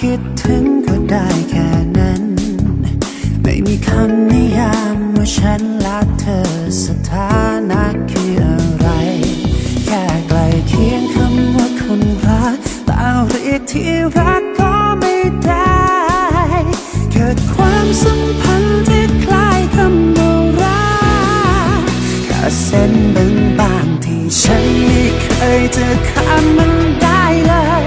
คิดถึงก็ได้แค่นั้น ไม่มีคำนิยามว่าฉันและเธอสถานะคืออะไร แค่ใกลเคียงคำว่าคนรักแต่เรียกที่รักก็ไม่ได้ เกิดความสัมพันธ์ที่คล้ายคำว่ารักแค่เส้นบางบางๆที่ฉันไม่เคยจะข้ามมันได้เลย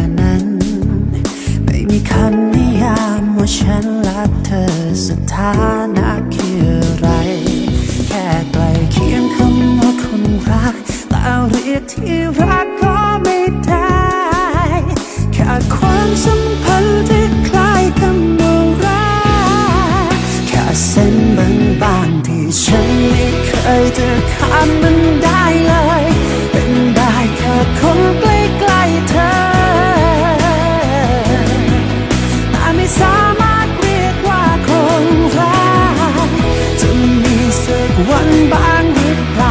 สถานะคืออะไร แค่ใกลเคียงคำว่าคนรักแต่เรียกที่รักก็ไม่ได้ แค่ความสัมพันธ์ที่คล้ายคำว่ารักแค่เส้นบางๆที่ฉันไม่เคยจะข้ามมันได้เลย เป็นได้แค่คนใกล้ วันบ้างหรือเปล่า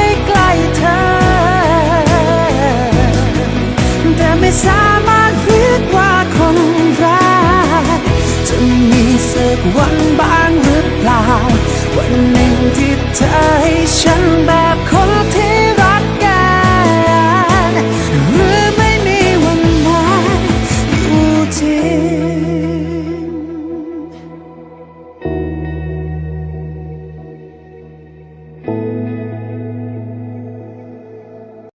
้ หนึ่งที่เธอให้ฉันบ้า